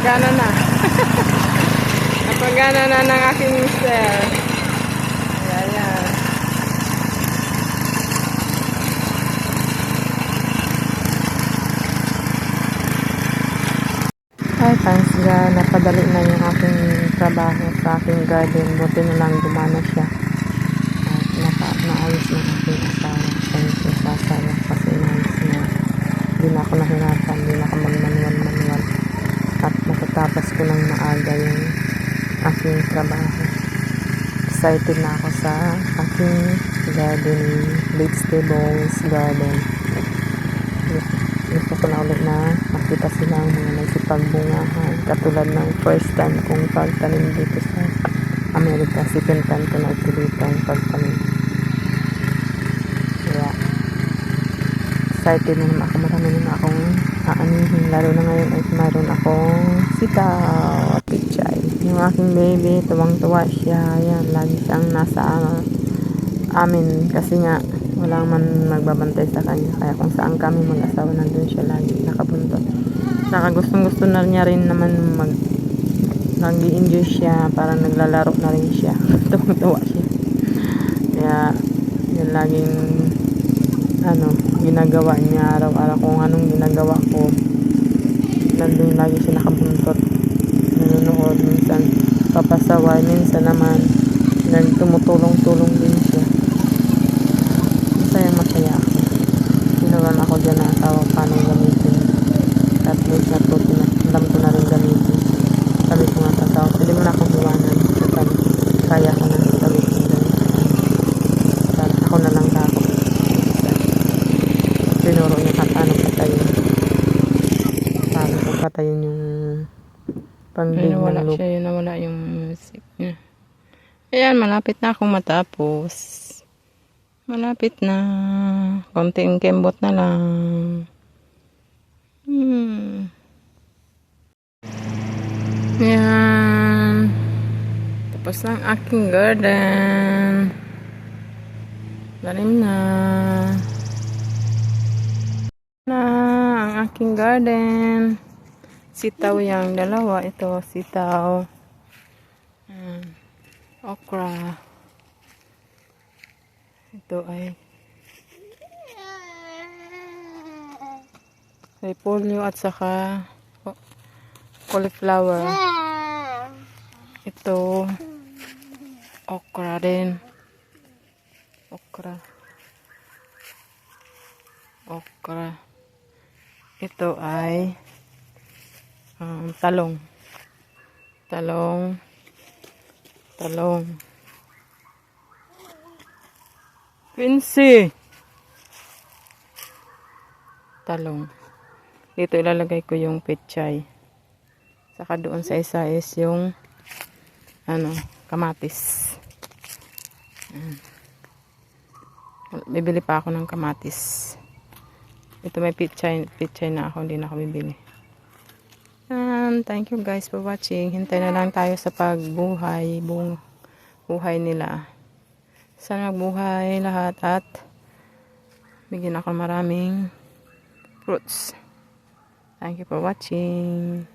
Napagana na. Napagana na ng aking mister. Ayan, ayan. Ay, thanks God. Napadali na yung aking trabaho sa aking garden. Buti na lang gumana siya. At naka, naayos ng aking asawa. Thank you sa asawa kasi naayos niya. Hindi na ako nahirapan. Hindi na ako magmanual-manual. At matatapos ko ng maaga yung aking trabaho. Excited na ako sa aking gardening. Vegetables garden. Gusto ko na ulit na makita silang mga nagsipagbungahan. Katulad ng first time kong pagtanim dito sa Amerika. Second time ko na itulitan pagtanim. Kaya, excited na naman ako. Marami na akong aanihin. Lalo na ngayon ay mayroon akong sitaw at pichay. Yung aking baby, tuwang-tuwa siya. Ayan, lagi siyang nasa ah, amin. Kasi nga, wala man magbabantay sa kanya. Kaya kung saan kami mag-asawa, nandun siya lagi nakabuntot. Saka gustong gusto na niya rin naman mag nag enjoy siya. Parang naglalaro na rin siya. Tuwang-tuwa siya. Kaya, yun laging ano, ginagawa niya araw-araw kung anong ginagawa ko. Nandun lagi siya nakabuntot. Nanonood, minsan papasaway, minsan naman nagtumutulong-tulong din siya. Masaya masaya ako. Sinuran ako dyan na asawa paano gamitin. At least natuto na. Alam ko na rin gamitin. Sabi ko nga sa asawa, pwede mo na akong iwanan. Sabi, kaya ko na rin gamitin. Sabi, ako na lang ako. Tinuro niya ka paano patayin. Paano ko patayin yung pangdig ng lupa. siya yun, nawala yung music niya. Ayan, malapit na akong matapos. Malapit na. Konting kembot na lang. Hmm. Ayan. Tapos na ang aking garden. Lalim na. Na ang aking garden. Sitaw yang dalawa. Ito, sitaw. Ayan. Okra. Ito ay repolyo at saka cauliflower. Ito okra din. Okra. Okra. Ito ay um, talong. Talong. Talong. Quincy. Talong. Dito ilalagay ko yung pechay. Saka doon sa isa is yung ano, kamatis. Bibili pa ako ng kamatis. Ito may pechay, pechay na ako, hindi na ako bibili. And thank you guys for watching. Hintay na lang tayo sa pagbuhay, buong buhay nila. Sana magbuhay lahat at bigyan ako maraming fruits. Thank you for watching.